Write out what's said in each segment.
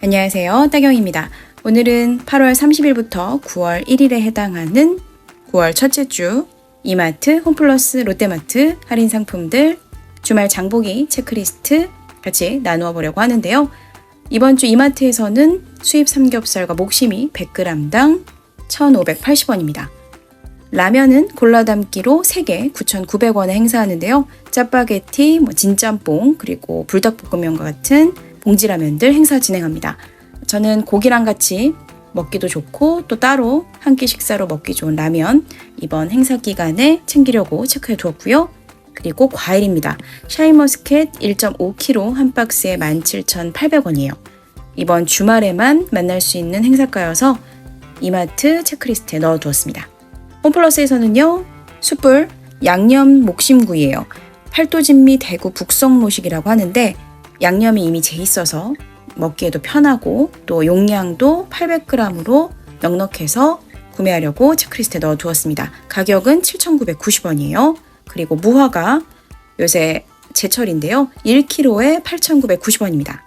안녕하세요. 따경입니다. 오늘은 8월 30일부터 9월 1일에 해당하는 9월 첫째 주 이마트, 홈플러스, 롯데마트 할인 상품들 주말 장보기 체크리스트 같이 나누어 보려고 하는데요. 이번 주 이마트에서는 수입 삼겹살과 목심이 100g당 1,580원입니다. 라면은 골라 담기로 3개 9,900원에 행사하는데요. 짜파게티, 뭐 진짬뽕, 그리고 불닭볶음면과 같은 봉지라면들 행사 진행합니다. 저는 고기랑 같이 먹기도 좋고 또 따로 한 끼 식사로 먹기 좋은 라면 이번 행사 기간에 챙기려고 체크해 두었고요. 그리고 과일입니다. 샤인머스켓 1.5kg 한 박스에 17,800원이에요. 이번 주말에만 만날 수 있는 행사가여서 이마트 체크리스트에 넣어두었습니다. 홈플러스에서는요, 숯불 양념 목심구이예요. 팔도진미 대구 북성모식이라고 하는데 양념이 이미 재 있어서 먹기에도 편하고 또 용량도 800g으로 넉넉해서 구매하려고 체크리스트에 넣어 두었습니다. 가격은 7,990원이에요. 그리고 무화과 요새 제철인데요. 1kg에 8,990원입니다.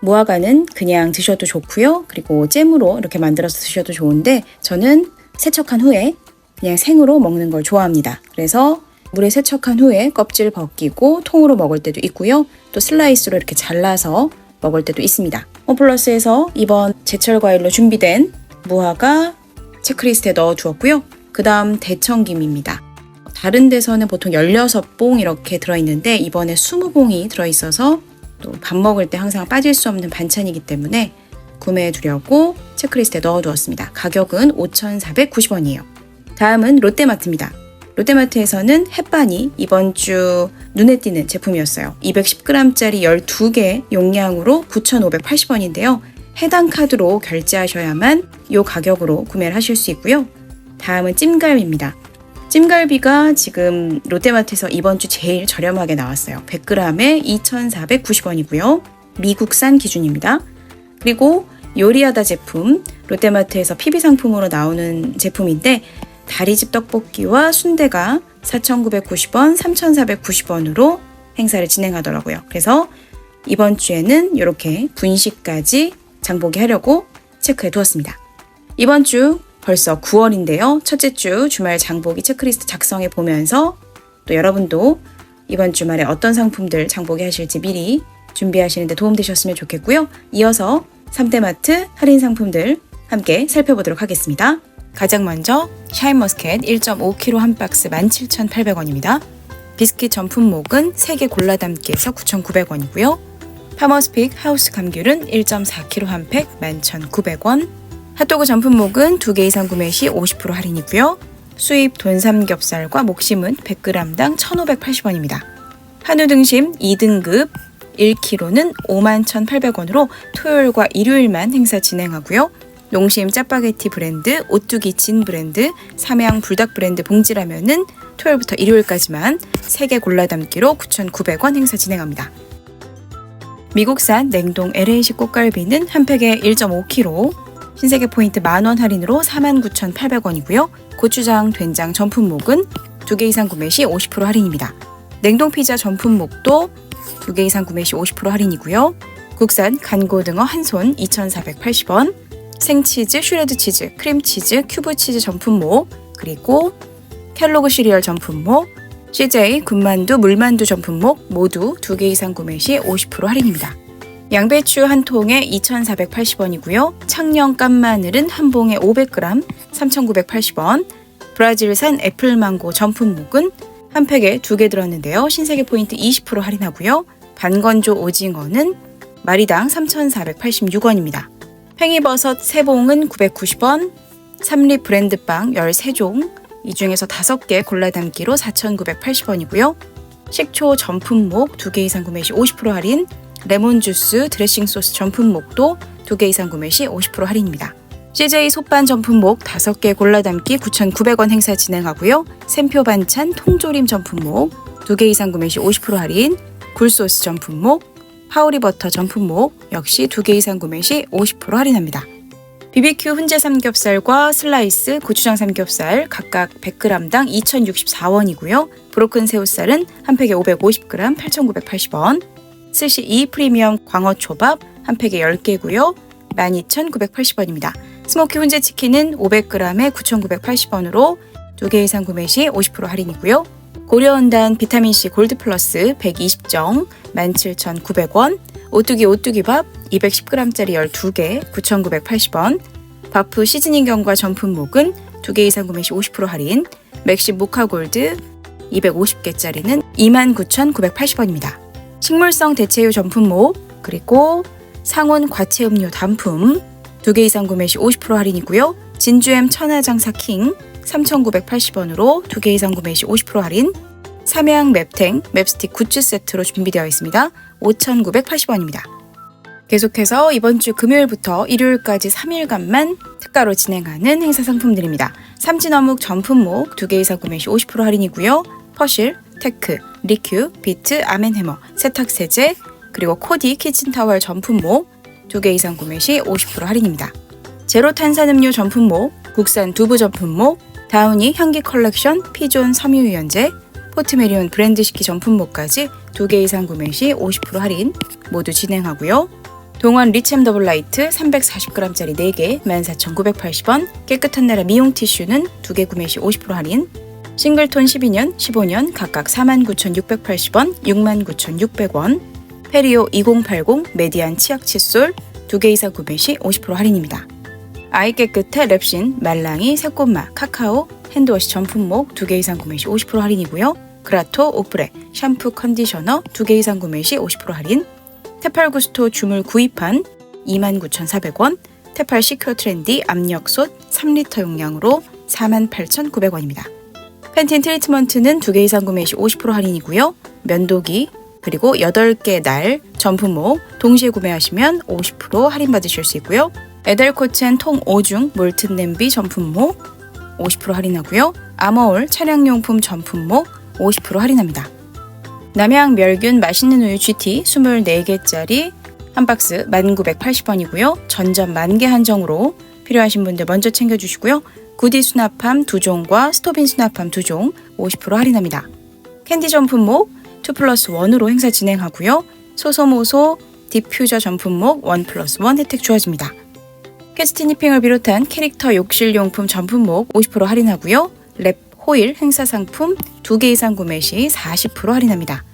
무화과는 그냥 드셔도 좋고요. 그리고 잼으로 이렇게 만들어서 드셔도 좋은데 저는 세척한 후에 그냥 생으로 먹는 걸 좋아합니다. 그래서 물에 세척한 후에 껍질 벗기고 통으로 먹을 때도 있고요. 또 슬라이스로 이렇게 잘라서 먹을 때도 있습니다. 홈플러스에서 이번 제철 과일로 준비된 무화과 체크리스트에 넣어 두었고요. 그 다음 대청김입니다. 다른 데서는 보통 16봉 이렇게 들어있는데 이번에 20봉이 들어있어서 또 밥 먹을 때 항상 빠질 수 없는 반찬이기 때문에 구매해 두려고 체크리스트에 넣어 두었습니다. 가격은 5,490원이에요. 다음은 롯데마트입니다. 롯데마트에서는 햇반이 이번 주 눈에 띄는 제품이었어요. 210g짜리 12개 용량으로 9,580원인데요. 해당 카드로 결제하셔야만 이 가격으로 구매를 하실 수 있고요. 다음은 찜갈비입니다. 찜갈비가 지금 롯데마트에서 이번 주 제일 저렴하게 나왔어요. 100g에 2,490원이고요. 미국산 기준입니다. 그리고 요리하다 제품 롯데마트에서 PB 상품으로 나오는 제품인데 다리집 떡볶이와 순대가 4,990원, 3,490원으로 행사를 진행하더라고요. 그래서 이번 주에는 이렇게 분식까지 장보기 하려고 체크해 두었습니다. 이번 주 벌써 9월인데요. 첫째 주 주말 장보기 체크리스트 작성해 보면서 또 여러분도 이번 주말에 어떤 상품들 장보기 하실지 미리 준비하시는데 도움되셨으면 좋겠고요. 이어서 3대마트 할인 상품들 함께 살펴보도록 하겠습니다. 가장 먼저 샤인머스켓 1.5kg 한 박스 17,800원입니다. 비스킷 전품목은 3개 골라 담기에서 9,900원이고요. 파머스픽 하우스 감귤은 1.4kg 한 팩 11,900원. 핫도그 전품목은 2개 이상 구매 시 50% 할인이고요. 수입 돈삼겹살과 목심은 100g당 1,580원입니다. 한우 등심 2등급 1kg는 51,800원으로 토요일과 일요일만 행사 진행하고요. 농심 짜파게티 브랜드, 오뚜기 진 브랜드, 삼양 불닭 브랜드 봉지라면은 토요일부터 일요일까지만 3개 골라 담기로 9,900원 행사 진행합니다. 미국산 냉동 LA식 꽃갈비는 한 팩에 1.5kg, 신세계 포인트 만원 할인으로 49,800원이고요. 고추장, 된장 전품목은 2개 이상 구매 시 50% 할인입니다. 냉동 피자 전품목도 2개 이상 구매 시 50% 할인이고요. 국산 간고등어 한 손 2,480원, 생치즈, 슈레드 치즈, 크림치즈, 큐브 치즈 전품목, 그리고 켈로그 시리얼 전품목, CJ 군만두, 물만두 전품목 모두 2개 이상 구매 시 50% 할인입니다. 양배추 한 통에 2,480원이고요. 창녕 깐마늘은 한 봉에 500g 3,980원. 브라질산 애플망고 전품목은 한 팩에 두개 들었는데요. 신세계 포인트 20% 할인하고요. 반건조 오징어는 마리당 3,486원입니다. 팽이버섯 3봉은 990원, 삼립 브랜드빵 13종, 이 중에서 5개 골라 담기로 4,980원이고요. 식초 전품목 2개 이상 구매 시 50% 할인, 레몬 주스 드레싱 소스 전품목도 2개 이상 구매 시 50% 할인입니다. CJ 솥반 전품목 5개 골라 담기 9,900원 행사 진행하고요. 샘표 반찬 통조림 전품목 2개 이상 구매 시 50% 할인, 굴소스 전품목, 파우리 버터 전품목 역시 2개 이상 구매 시 50% 할인합니다. BBQ 훈제 삼겹살과 슬라이스 고추장 삼겹살 각각 100g당 2,064원이고요. 브로큰 새우살은 한 팩에 550g 8,980원. 스시 2 프리미엄 광어 초밥 한 팩에 10개고요. 12,980원입니다. 스모키 훈제 치킨은 500g에 9,980원으로 두개 이상 구매 시 50% 할인이고요. 고려온단 비타민C 골드 플러스 120정 17,900원, 오뚜기 오뚜기밥 210g짜리 12개 9,980원, 바프 시즈닝 경과 전품목은 두개 이상 구매 시 50% 할인, 맥시 모카 골드 250개짜리는 29,980원입니다. 식물성 대체유 전품목, 그리고 상온 과채 음료 단품 두개 이상 구매 시 50% 할인이고요. 진주엠 천하장사 킹 3,980원으로 두개 이상 구매 시 50% 할인. 삼양 맵탱 맵스틱 굿즈 세트로 준비되어 있습니다. 5,980원입니다. 계속해서 이번 주 금요일부터 일요일까지 3일간만 특가로 진행하는 행사 상품들입니다. 삼진 어묵 전품목 두개 이상 구매 시 50% 할인이고요. 퍼실, 테크, 리큐, 비트, 아멘해머, 세탁세제, 그리고 코디 키친타월 전품목 두개 이상 구매 시 50% 할인입니다. 제로 탄산음료 전품목, 국산 두부 전품목, 다우니 향기 컬렉션 피존 섬유유연제, 포트메리온 브랜드 식기 전품목까지 두개 이상 구매 시 50% 할인 모두 진행하고요. 동원 리챔 더블 라이트 340g짜리 4개 14,980원, 깨끗한 나라 미용 티슈는 두개 구매 시 50% 할인, 싱글톤 12년, 15년 각각 49,680원, 69,600원, 페리오 2080 메디안 치약 칫솔 두개 이상 구매 시 50% 할인입니다. 아이 깨끗해 랩신 말랑이 새꽃마 카카오 핸드워시 전품목 두개 이상 구매 시 50% 할인이고요. 그라토 오프레 샴푸 컨디셔너 두개 이상 구매 시 50% 할인. 테팔구스토 주물 구입한 29,400원. 테팔 시큐어 트렌디 압력솥 3리터 용량으로 48,900원입니다. 팬틴 트리트먼트는 두개 이상 구매 시 50% 할인이고요. 면도기 그리고 8개 날 전품목 동시에 구매하시면 50% 할인 받으실 수 있고요. 에델코첸 통 5중 몰튼 냄비 전품목 50% 할인하고요. 아머올 차량용품 전품목 50% 할인합니다. 남양 멸균 맛있는 우유 GT 24개짜리 한 박스 1980원이고요. 전점 만개 한정으로 필요하신 분들 먼저 챙겨주시고요. 구디 수납함 2종과 스토빈 수납함 2종 50% 할인합니다. 캔디 전품목 2 플러스 1으로 행사 진행하고요. 소소모소 디퓨저 전품목 1 플러스 1 혜택 주어집니다. 캐스티니핑을 비롯한 캐릭터 욕실용품 전품목 50% 할인하고요. 랩 호일 행사 상품 2개 이상 구매 시 40% 할인합니다.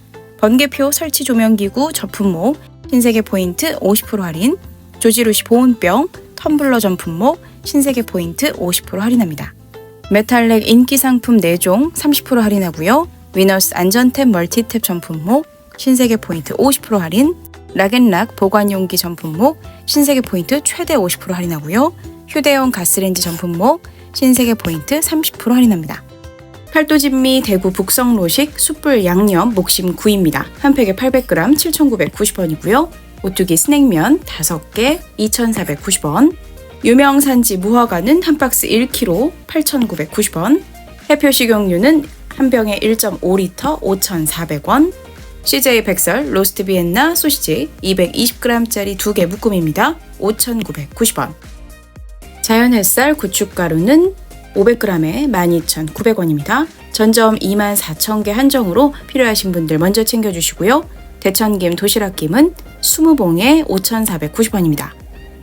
번개표 설치 조명기구 전품목 신세계 포인트 50% 할인 조지루시 보온병 텀블러 전품목 신세계 포인트 50% 할인합니다. 메탈렉 인기 상품 4종 30% 할인하고요. 위너스 안전탭 멀티탭 전품목 신세계 포인트 50% 할인 락앤락 보관용기 전품목 신세계 포인트 최대 50% 할인하고요. 휴대용 가스레인지 전품목 신세계 포인트 30% 할인합니다. 팔도진미 대구 북성로식 숯불 양념 목심 구이입니다. 한 팩에 800g 7,990원이고요. 오뚜기 스낵면 5개 2,490원. 유명 산지 무화과는 한 박스 1kg 8,990원. 해표 식용유는 한 병에 1.5리터 5,400원. CJ 백설 로스트 비엔나 소시지 220g짜리 2개 묶음입니다. 5,990원. 자연 햇살 고춧가루는 500g에 12,900원입니다. 전점 24,000개 한정으로 필요하신 분들 먼저 챙겨주시고요. 대천김 도시락김은 20봉에 5,490원입니다.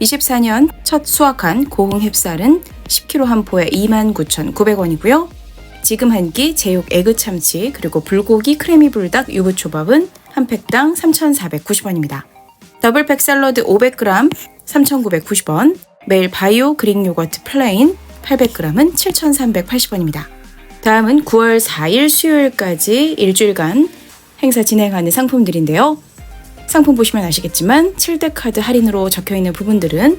24년 첫 수확한 고흥 햅쌀은 10kg 한 포에 29,900원이고요. 지금 한 끼 제육 에그 참치 그리고 불고기 크래미 불닭 유부초밥은 한 팩당 3,490원입니다. 더블팩 샐러드 500g 3,990원, 매일 바이오 그릭 요거트 플레인 800g은 7,380원입니다. 다음은 9월 4일 수요일까지 일주일간 행사 진행하는 상품들인데요. 상품 보시면 아시겠지만 7대 카드 할인으로 적혀 있는 부분들은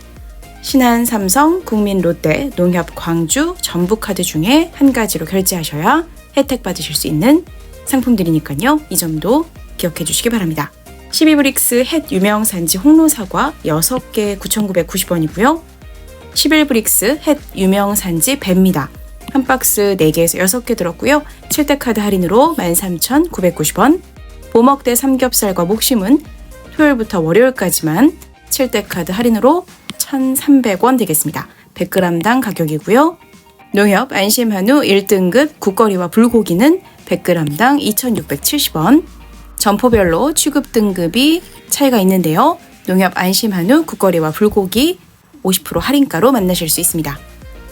신한 삼성, 국민 롯데, 농협 광주, 전북 카드 중에 한 가지로 결제하셔야 혜택 받으실 수 있는 상품들이니까요. 이 점도 기억해 주시기 바랍니다. 12브릭스 햇 유명 산지 홍로 사과 6개 9,990원이고요. 11브릭스 햇 유명 산지 뱀입니다. 한 박스 4개에서 6개 들었고요. 7대 카드 할인으로 13,990원. 보먹대 삼겹살과 목심은 토요일부터 월요일까지만 7대 카드 할인으로 1,300원 되겠습니다. 100g당 가격이고요. 농협 안심한우 1등급 국거리와 불고기는 100g당 2,670원. 점포별로 취급 등급이 차이가 있는데요. 농협 안심한우 국거리와 불고기 50% 할인가로 만나실 수 있습니다.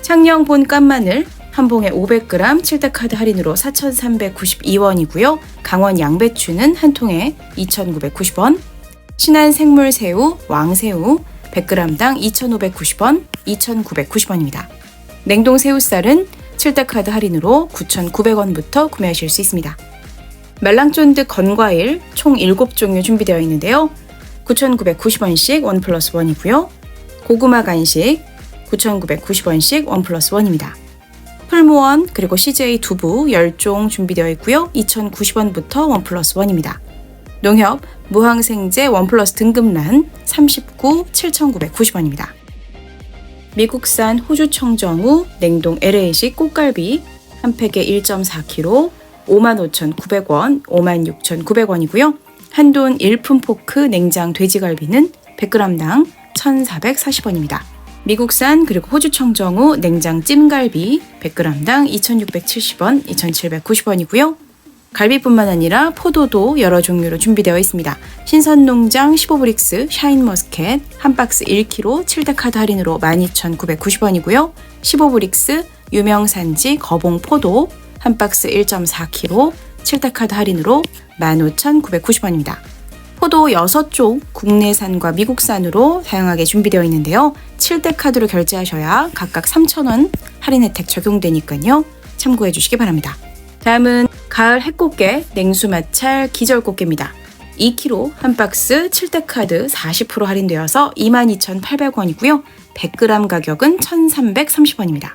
창녕 본 깐마늘 한 봉에 500g 7대 카드 할인으로 4,392원이고요. 강원 양배추는 한 통에 2,990원. 신한 생물 새우, 왕새우 100g당 2,590원, 2,990원입니다. 냉동 새우살은 7대 카드 할인으로 9,900원부터 구매하실 수 있습니다. 말랑쫀득 건과일 총 7종류 준비되어 있는데요. 9,990원씩 원 플러스 원이고요. 고구마 간식 9,990원씩 원 플러스 원입니다. 풀무원 그리고 CJ 두부 10종 준비되어 있고요. 2,090원부터 원 플러스 원입니다. 농협 무항생제 원 플러스 등급란 39 7,990원입니다. 미국산 호주 청정우 냉동 LA식 꽃갈비 한 팩에 1.4kg 55,900원, 56,900원이고요. 한돈 1품 포크 냉장 돼지갈비는 100g당 1,440원입니다. 미국산 그리고 호주 청정우 냉장 찜갈비 100g당 2,670원, 2,790원이고요. 갈비뿐만 아니라 포도도 여러 종류로 준비되어 있습니다. 신선농장 15브릭스 샤인머스켓 한 박스 1kg 7대 카드 할인으로 12,990원이고요. 15브릭스 유명산지 거봉 포도 한 박스 1.4kg 7대 카드 할인으로 15,990원입니다. 포도 6쪽 국내산과 미국산으로 다양하게 준비되어 있는데요. 7대 카드로 결제하셔야 각각 3,000원 할인 혜택 적용되니까요. 참고해 주시기 바랍니다. 다음은 가을 해꽃게 냉수 마찰 기절꽃게입니다. 2kg 한 박스 7대 카드 40% 할인되어서 22,800원이고요. 100g 가격은 1,330원입니다.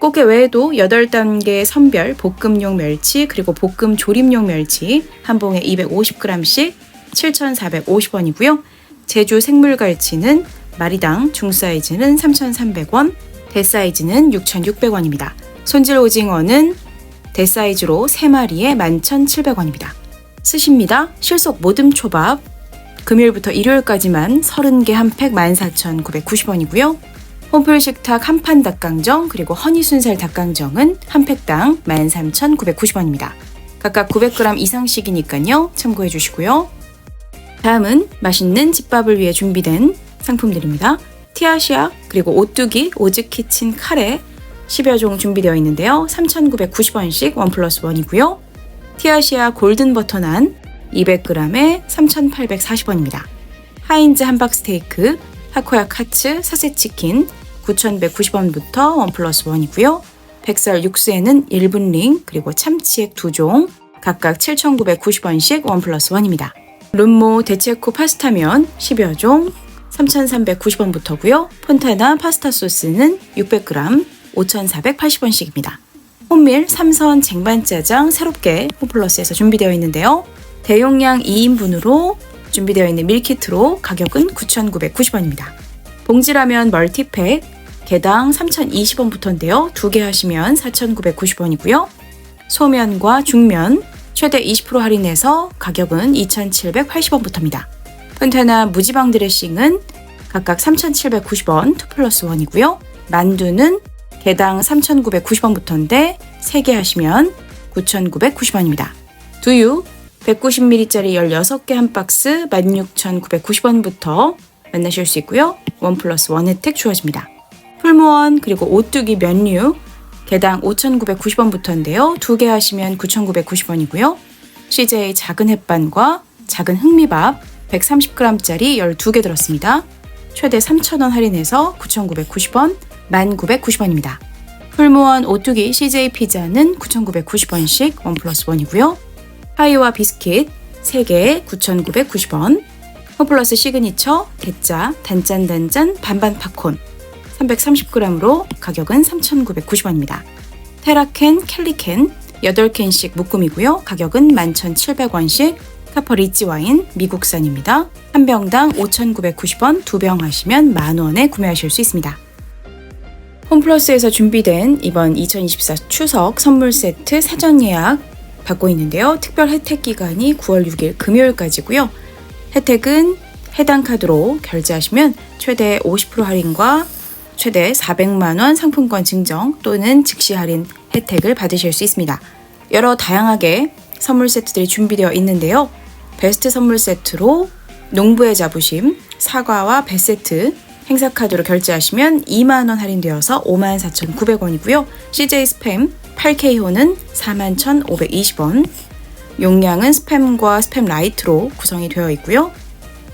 꽃게 외에도 8단계 선별 볶음용 멸치 그리고 볶음 조림용 멸치 한 봉에 250g씩 7,450원이고요. 제주 생물갈치는 마리당 중사이즈는 3,300원, 대사이즈는 6,600원입니다. 손질 오징어는 대사이즈로 3마리에 11,700원입니다. 스십니다. 실속 모듬 초밥 금요일부터 일요일까지만 30개 한 팩 14,990원이고요. 홈플 식탁 한판 닭강정 그리고 허니 순살 닭강정은 한 팩당 13,990원입니다. 각각 900g 이상씩이니까요. 참고해 주시고요. 다음은 맛있는 집밥을 위해 준비된 상품들입니다. 티아시아 그리고 오뚜기 오즈 키친 카레 10여 종 준비되어 있는데요. 3,990원씩 원 플러스 원이고요. 티아시아 골든 버터 난 200g에 3,840원입니다. 하인즈 함박 스테이크, 하코야 카츠, 사세 치킨 9,190원부터 원 플러스 원이고요. 백살 육수에는 1분 링 그리고 참치액 2종 각각 7,990원씩 원 플러스 원입니다. 룸모 데체코 파스타면 10여 종 3,390원부터고요. 폰타나 파스타 소스는 600g 5,480원씩입니다. 홈밀 삼선 쟁반짜장 새롭게 홈플러스에서 준비되어 있는데요. 대용량 2인분으로 준비되어 있는 밀키트로 가격은 9,990원입니다. 봉지라면 멀티팩 개당 3,020원부터인데요. 두 개 하시면 4,990원이고요. 소면과 중면 최대 20% 할인해서 가격은 2,780원부터입니다. 폰타나 무지방 드레싱은 각각 3,790원 2 플러스 1이고요. 만두는 개당 3,990원부터인데 3개 하시면 9,990원입니다. 두유 190ml짜리 16개 한 박스 16,990원부터 만나실 수 있고요. 원 플러스 원 혜택 주어집니다. 풀무원 그리고 오뚜기 면류 개당 5,990원부터인데요. 두 개 하시면 9,990원이고요. CJ 작은 햇반과 작은 흑미밥 130g짜리 12개 들었습니다. 최대 3,000원 할인해서 9,990원, 1,990원입니다. 풀무원 오뚜기 CJ 피자는 9,990원씩 원 플러스 원이고요. 파이와 비스킷 3개에 9,990원, 홈플러스 시그니처 대짜 단짠단짠 반반 팝콘 330g으로 가격은 3,990원입니다. 테라캔 캘리캔 8캔씩 묶음이고요. 가격은 11,700원씩 카퍼 리치 와인 미국산입니다. 한 병당 5,990원, 두 병 하시면 만 원에 구매하실 수 있습니다. 홈플러스에서 준비된 이번 2024 추석 선물 세트 사전 예약 받고 있는데요. 특별 혜택 기간이 9월 6일 금요일까지고요. 혜택은 해당 카드로 결제하시면 최대 50% 할인과 최대 400만 원 상품권 증정 또는 즉시 할인 혜택을 받으실 수 있습니다. 여러 다양하게 선물 세트들이 준비되어 있는데요. 베스트 선물 세트로 농부의 자부심 사과와 배 세트 행사 카드로 결제하시면 2만 원 할인되어서 54,900원이고요. CJ 스팸 8K호는 41,520원. 용량은 스팸과 스팸 라이트로 구성이 되어 있고요.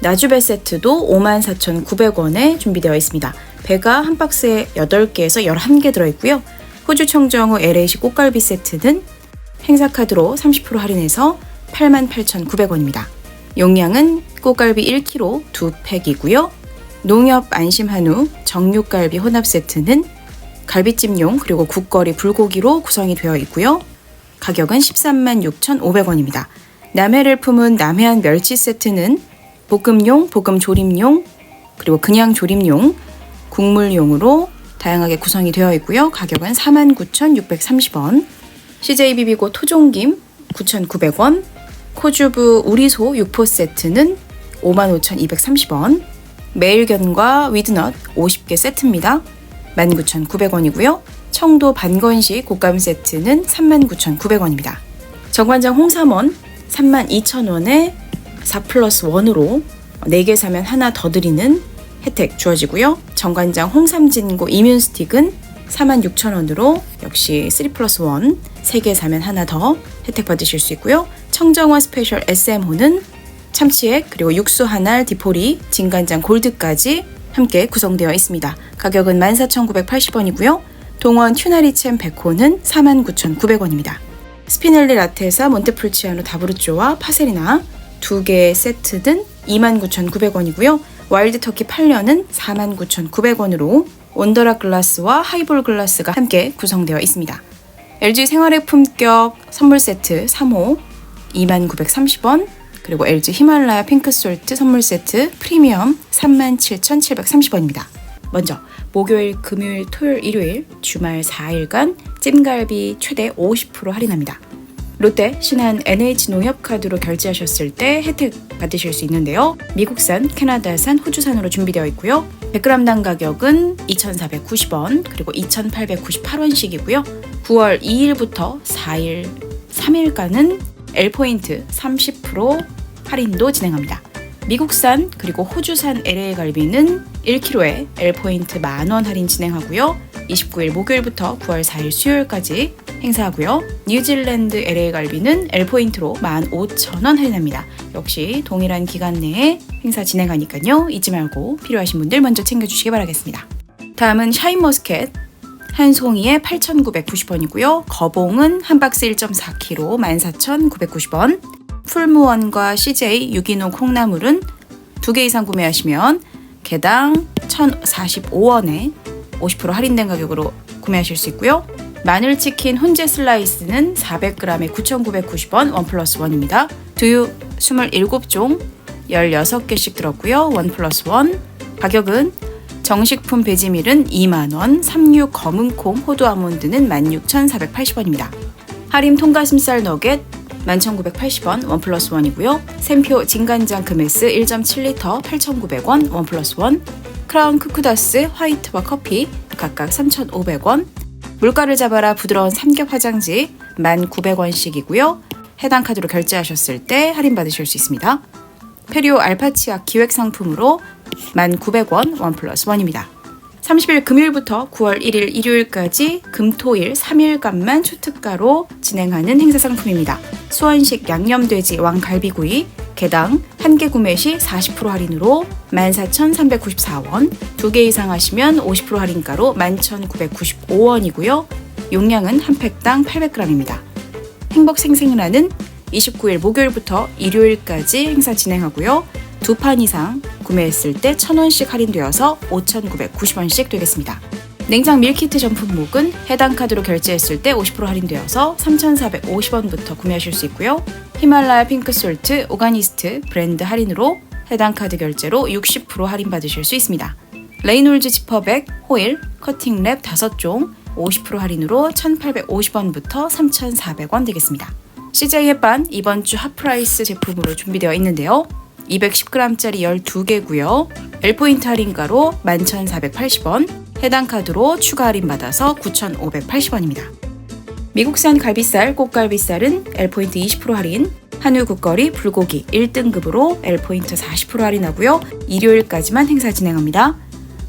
나주배 세트도 54,900원에 준비되어 있습니다. 배가 한 박스에 8개에서 11개 들어있고요. 호주 청정호 LA식 꽃갈비 세트는 행사 카드로 30% 할인해서 88,900원입니다. 용량은 꽃갈비 1kg 2팩이고요. 농협 안심 한우 정육갈비 혼합 세트는 갈비찜용 그리고 국거리 불고기로 구성이 되어 있고요. 가격은 13만 6,500원입니다. 남해를 품은 남해안 멸치 세트는 볶음용, 볶음 조림용, 그리고 그냥 조림용, 국물용으로 다양하게 구성이 되어 있고요. 가격은 49,630원. CJ 비비고 토종김 9,900원. 코주부 우리소 육포 세트는 55,230원. 매일견과 위드넛 50개 세트입니다. 19,900원이고요. 청도 반건식 곶감 세트는 39,900원입니다. 정관장 홍삼원 32,000원에 4 플러스 1으로 4개 사면 하나 더 드리는 혜택 주어지고요. 정관장 홍삼진고 이뮨 스틱은 46,000원으로 역시 3 플러스 1 3개 사면 하나 더 혜택 받으실 수 있고요. 청정원 스페셜 SM호는 참치액 그리고 육수 한알 디포리 진간장 골드까지 함께 구성되어 있습니다. 가격은 14,980원이고요. 동원 튜나리챔 100호는 49,900원입니다. 스피넬리 라테사 몬테풀치아노 다브루쪼와 파세리나 두 개의 세트는 29,900원이고요. 와일드 터키 8년은 49,900원으로 온더라 글라스와 하이볼 글라스가 함께 구성되어 있습니다. LG 생활의 품격 선물 세트 3호 2930원 그리고 LG 히말라야 핑크솔트 선물 세트 프리미엄 37,730원입니다. 먼저 목요일, 금요일, 토요일, 일요일 주말 4일간 찜갈비 최대 50% 할인합니다. 롯데, 신한, NH 농협 카드로 결제하셨을 때 혜택 받으실 수 있는데요. 미국산, 캐나다산, 호주산으로 준비되어 있고요. 100g당 가격은 2,490원, 그리고 2,898원씩이고요. 9월 2일부터 4일, 3일간은 L포인트 30% 할인도 진행합니다. 미국산 그리고 호주산 LA 갈비는 1kg에 L포인트 만원 할인 진행하고요. 29일 목요일부터 9월 4일 수요일까지 행사하고요. 뉴질랜드 LA 갈비는 L포인트로 15,000원 할인합니다. 역시 동일한 기간 내에 행사 진행하니까요. 잊지 말고 필요하신 분들 먼저 챙겨주시기 바라겠습니다. 다음은 샤인머스켓 한 송이에 8,990원이고요. 거봉은 한 박스 1.4kg 14,990원. 풀무원과 CJ 유기농 콩나물은 두 개 이상 구매하시면 개당 1,045원에 50% 할인된 가격으로 구매하실 수 있고요. 마늘치킨 훈제 슬라이스는 400g에 9,990원 원 플러스 원입니다. 두유 27종 16개씩 들었고요. 원 플러스 원. 가격은 정식품 배지밀은 2만원, 36 검은콩 호두 아몬드는 16,480원입니다. 하림 통가슴살 너겟 11,980원 원 플러스 원이고요. 샘표 진간장 금에스 1.7리터 8,900원 원 플러스 원. 크라운 쿠쿠다스 화이트와 커피 각각 3,500원. 물가를 잡아라 부드러운 삼겹 화장지 1,900원씩이고요. 해당 카드로 결제하셨을 때 할인 받으실 수 있습니다. 페리오 알파치아 기획 상품으로 1,900원 원 플러스 원입니다. 30일 금요일부터 9월 1일 일요일까지 금토일 3일간만 초특가로 진행하는 행사 상품입니다. 수원식 양념돼지 왕갈비구이 개당 한 개 구매 시 40% 할인으로 14,394원, 두 개 이상 하시면 50% 할인가로 11,995원이고요. 용량은 한 팩당 800g입니다. 행복생생라는 29일 목요일부터 일요일까지 행사 진행하고요. 두 판 이상 구매했을 때 1,000원씩 할인되어서 5,990원씩 되겠습니다. 냉장 밀키트 전품목은 해당 카드로 결제했을 때 50% 할인되어서 3,450원부터 구매하실 수 있고요. 히말라야 핑크솔트, 오가니스트 브랜드 할인으로 해당 카드 결제로 60% 할인받으실 수 있습니다. 레이놀즈 지퍼백, 호일, 커팅랩 5종 50% 할인으로 1,850원부터 3,400원 되겠습니다. CJ 햇반 이번 주 핫프라이스 제품으로 준비되어 있는데요. 210g짜리 12개고요. L포인트 할인가로 11,480원, 해당 카드로 추가 할인 받아서 9,580원입니다. 미국산 갈비살, 꽃갈비살은 L포인트 20% 할인, 한우 국거리 불고기 1등급으로 L포인트 40% 할인하고요. 일요일까지만 행사 진행합니다.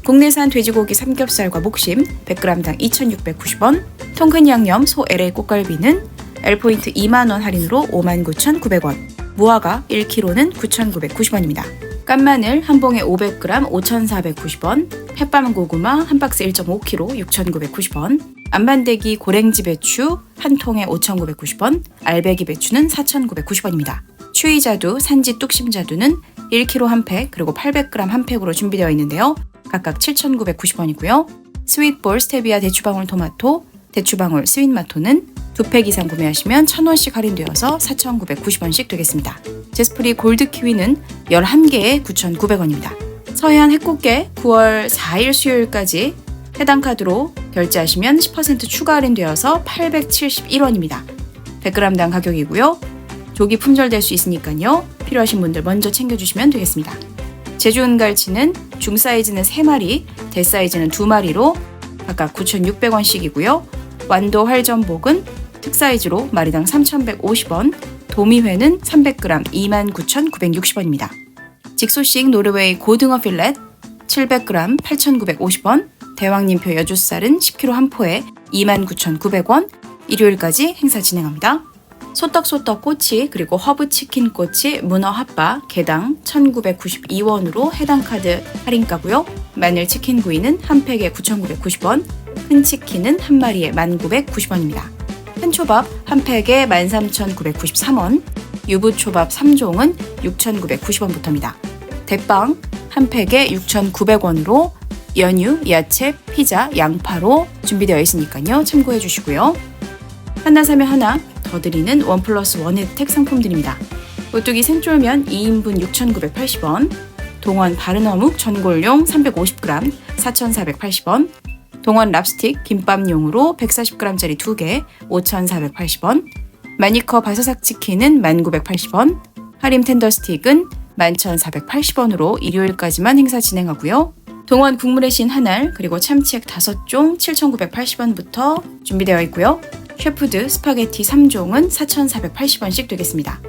국내산 돼지고기 삼겹살과 목심 100g당 2,690원, 통큰 양념 소 LA 꽃갈비는 L포인트 2만원 할인으로 59,900원, 무화과 1kg는 9,990원입니다. 깐마늘 한 봉에 500g 5,490원, 햇밤 고구마 한 박스 1.5kg 6,990원, 안반대기 고랭지 배추 한 통에 5,990원, 알배기 배추는 4,990원입니다. 추위자두, 산지 뚝심자두는 1kg 한 팩, 그리고 800g 한 팩으로 준비되어 있는데요. 각각 7,990원이고요. 스윗볼 스테비아 대추방울 토마토, 대추방울 스윗마토는 두 팩 이상 구매하시면 1,000원씩 할인되어서 4,990원씩 되겠습니다. 제스프리 골드 키위는 11개에 9,900원입니다. 서해안 해꽃게 9월 4일 수요일까지 해당 카드로 결제하시면 10% 추가 할인되어서 871원입니다. 100g당 가격이고요. 조기 품절될 수 있으니까요. 필요하신 분들 먼저 챙겨주시면 되겠습니다. 제주 은갈치는 중 사이즈는 3마리, 대 사이즈는 2마리로 각각 9,600원씩이고요. 완도 활전복은 특 사이즈로 마리당 3,150원, 도미회는 300g 29,960원입니다. 직소식 노르웨이 고등어 필렛 700g 8,950원, 대왕님표 여주살은 10kg 한 포에 29,900원, 일요일까지 행사 진행합니다. 소떡소떡 꼬치 그리고 허브 치킨 꼬치 문어 핫바 개당 1,992원으로 해당 카드 할인가고요. 마늘 치킨 구이는 한 팩에 9,990원, 큰 치킨은 한 마리에 1,990원입니다. 큰 초밥 한 팩에 13,993원, 유부초밥 3종은 6,990원부터입니다. 대빵 한 팩에 6,900원으로 연유, 야채, 피자, 양파로 준비되어 있으니까요. 참고해 주시고요. 하나 사면 하나 더 드리는 원 플러스 원 혜택 상품들입니다. 오뚜기 생쫄면 2인분 6,980원, 동원 바른 어묵 전골용 350g 4,480원, 동원 랍스틱 김밥용으로 140g짜리 2개 5,480원, 마니커 바사삭 치킨은 1,980원, 하림 텐더 스틱은 11,480원으로 일요일까지만 행사 진행하고요. 동원 국물의 신 한 알 그리고 참치액 5종 7,980원부터 준비되어 있고요. 셰프드 스파게티 3종은 4,480원씩 되겠습니다.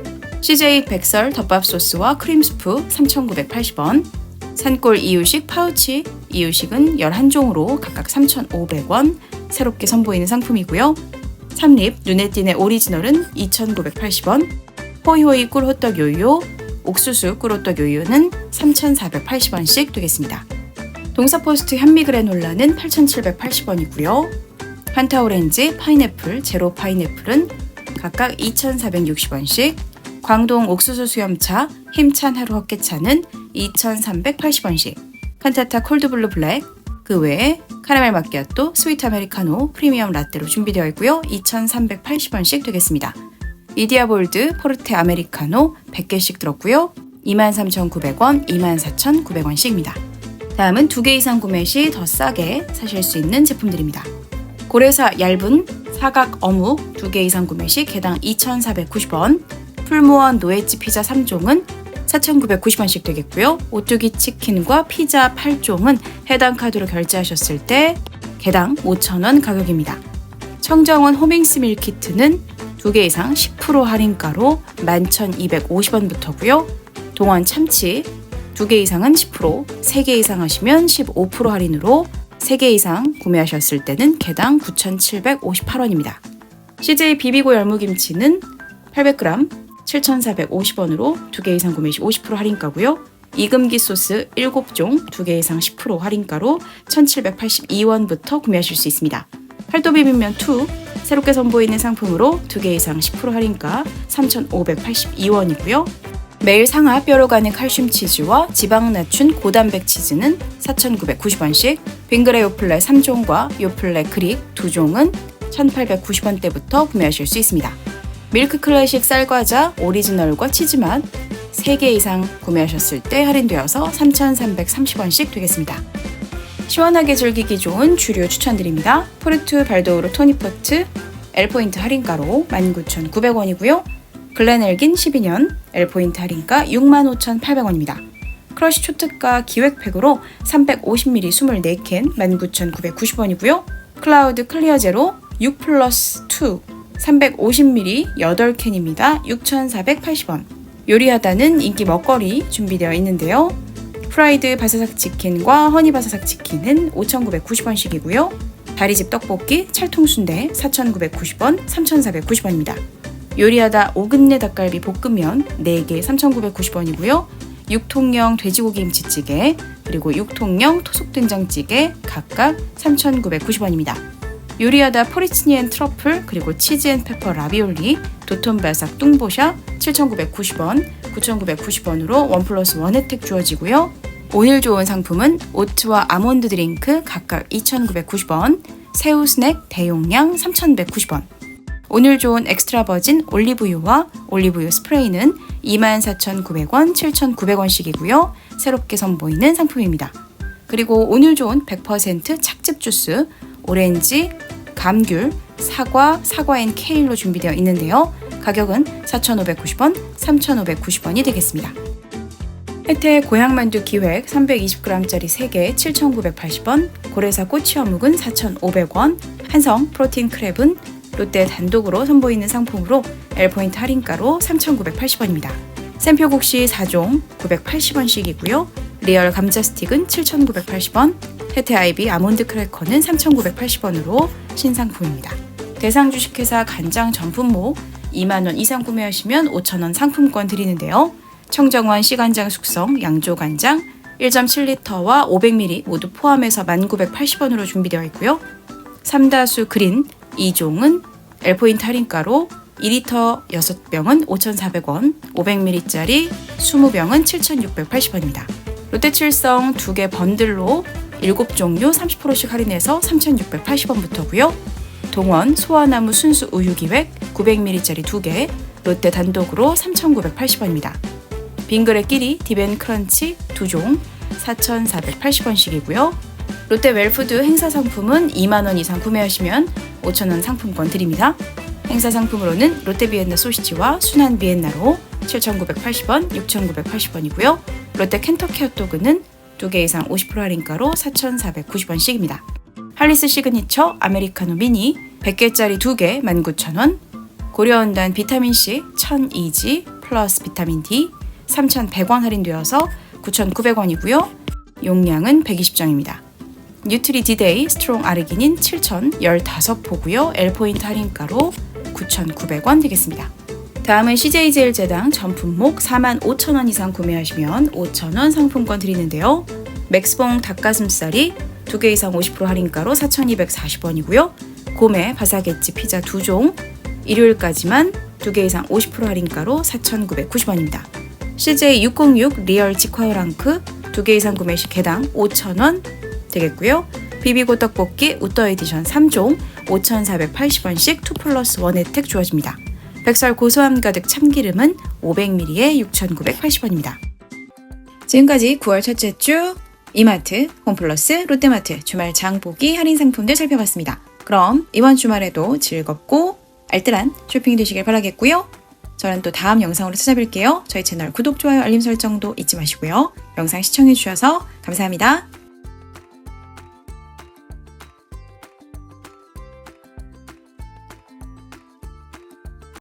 CJ 백설 덮밥 소스와 크림 스프 3,980원, 산골 이유식 파우치 이유식은 11종으로 각각 3,500원 새롭게 선보이는 상품이고요. 삼립 눈에 띄네 오리지널은 2,980원, 호이호이 꿀 호떡 요요, 옥수수 꿀 호떡 요요는 3,480원씩 되겠습니다. 동사포스트 현미 그래놀라는 8,780원이고요. 판타 오렌지, 파인애플, 제로 파인애플은 각각 2,460원씩, 광동 옥수수 수염차, 힘찬 하루 헛개차는 2,380원씩, 칸타타 콜드블루 블랙, 그 외에 카라멜 마끼아또, 스위트 아메리카노, 프리미엄 라떼로 준비되어 있고요. 2,380원씩 되겠습니다. 이디아볼드 포르테 아메리카노 100개씩 들었고요. 23,900원, 24,900원씩입니다. 다음은 두 개 이상 구매 시 더 싸게 사실 수 있는 제품들입니다. 고래사 얇은 사각 어묵 두 개 이상 구매 시 개당 2,490원, 풀무원 노예지 피자 3종은 4,990원씩 되겠고요. 오뚜기 치킨과 피자 8종은 해당 카드로 결제하셨을 때 개당 5,000원 가격입니다. 청정원 호밍스 밀키트는 두개 이상 10% 할인가로 11,250원부터고요. 동원 참치 두개 이상은 10%, 세개 이상 하시면 15% 할인으로 3개 이상 구매하셨을 때는 개당 9,758원입니다. CJ 비비고 열무김치는 800g 7,450원으로 2개 이상 구매 시 50% 할인가고요. 이금기 소스 7종 2개 이상 10% 할인가로 1,782원부터 구매하실 수 있습니다. 팔도 비빔면 2 새롭게 선보이는 상품으로 2개 이상 10% 할인가 3,582원이고요. 매일 상하 뼈로 가는 칼슘 치즈와 지방 낮춘 고단백 치즈는 4,990원씩, 빙그레 요플레 3종과 요플레 그릭 2종은 1,890원대부터 구매하실 수 있습니다. 밀크 클래식 쌀과자 오리지널과 치즈맛 3개 이상 구매하셨을 때 할인되어서 3,330원씩 되겠습니다. 시원하게 즐기기 좋은 주류 추천드립니다. 포르투 발도우르 토니포트 L포인트 할인가로 19,900원이고요. 글렌엘긴 12년 L포인트 할인가 65,800원입니다. 크러쉬 초특가 기획팩으로 350ml 24캔 19,990원이고요. 클라우드 클리어 제로 6 플러스 2 350ml 8캔입니다. 6,480원. 요리하다는 인기 먹거리 준비되어 있는데요. 프라이드 바사삭 치킨과 허니 바사삭 치킨은 5,990원씩이고요. 다리집 떡볶이, 찰통순대 4,990원, 3,490원입니다. 요리하다 오근내 닭갈비 볶음면 4개 3,990원이고요. 육통령 돼지고기 김치찌개, 그리고 육통령 토속된장찌개 각각 3,990원입니다. 요리하다 포리치니엔 트러플, 그리고 치즈 앤 페퍼 라비올리, 도톤바삭 뚱보샤 7,990원, 9,990원으로 원 플러스 원 혜택 주어지고요. 오늘 좋은 상품은 오트와 아몬드 드링크 각각 2,990원, 새우 스낵 대용량 3,190원. 오늘 좋은 엑스트라 버진 올리브유와 올리브유 스프레이는 24,900원, 7,900원씩이고요. 새롭게 선보이는 상품입니다. 그리고 오늘 좋은 100% 착즙 주스, 오렌지, 감귤, 사과, 사과앤 케일로 준비되어 있는데요. 가격은 4,590원, 3,590원이 되겠습니다. 혜택 고향만두 기획 320g짜리 3개 7,980원, 고래사 꼬치 어묵은 4,500원, 한성 프로틴 크랩은 롯데 단독으로 선보이는 상품으로 L포인트 할인가로 3,980원입니다. 샘표국시 4종 980원씩이고요. 리얼 감자 스틱은 7,980원, 혜태 아이비 아몬드 크래커는 3,980원으로 신상품입니다. 대상 주식회사 간장 전분모 2만원 이상 구매하시면 5,000원 상품권 드리는데요. 청정원 씨간장 숙성 양조 간장 1.7리터와 500ml 모두 포함해서 1,980원으로 준비되어 있고요. 삼다수 그린 2종은 L포인트 할인가로 2리터 6병은 5,400원, 500ml짜리 20병은 7,680원입니다. 롯데칠성 2개 번들로 7종류 30%씩 할인해서 3,680원부터고요. 동원 소화나무 순수 우유 기획 900ml짜리 2개 롯데 단독으로 3,980원입니다. 빙그레 끼리 디벤 크런치 2종 4,480원씩이고요. 롯데 웰푸드 행사 상품은 2만원 이상 구매하시면 5,000원 상품권 드립니다. 행사 상품으로는 롯데 비엔나 소시지와 순한 비엔나로 7,980원, 6,980원이고요. 롯데 켄터키 핫도그는 2개 이상 50% 할인가로 4,490원씩입니다. 할리스 시그니처 아메리카노 미니 100개짜리 2개 19,000원, 고려온단 비타민C 1000EG 플러스 비타민 D 3,100원 할인되어서 9,900원이고요. 용량은 120장입니다. 뉴트리 디데이 스트롱 아르기닌 7,015포고요. L포인트 할인가로 9,900원 되겠습니다. 다음은 CJ제일 제당 전품목 45,000원 이상 구매하시면 5,000원 상품권 드리는데요. 맥스봉 닭가슴살이 2개 이상 50% 할인가로 4,240원이고요. 고메 바사게치 피자 2종 일요일까지만 2개 이상 50% 할인가로 4,990원입니다. CJ606 리얼 직화우랑크 2개 이상 구매 시 개당 5,000원 되겠고요. 비비고 떡볶이 우떠 에디션 3종 5,480원씩 2 플러스 1 혜택 주어집니다. 백설 고소함 가득 참기름은 500ml에 6,980원입니다. 지금까지 9월 첫째 주 이마트, 홈플러스, 롯데마트 주말 장보기 할인 상품들 살펴봤습니다. 그럼 이번 주말에도 즐겁고 알뜰한 쇼핑 되시길 바라겠고요. 저는 또 다음 영상으로 찾아뵐게요. 저희 채널 구독, 좋아요, 알림 설정도 잊지 마시고요. 영상 시청해주셔서 감사합니다.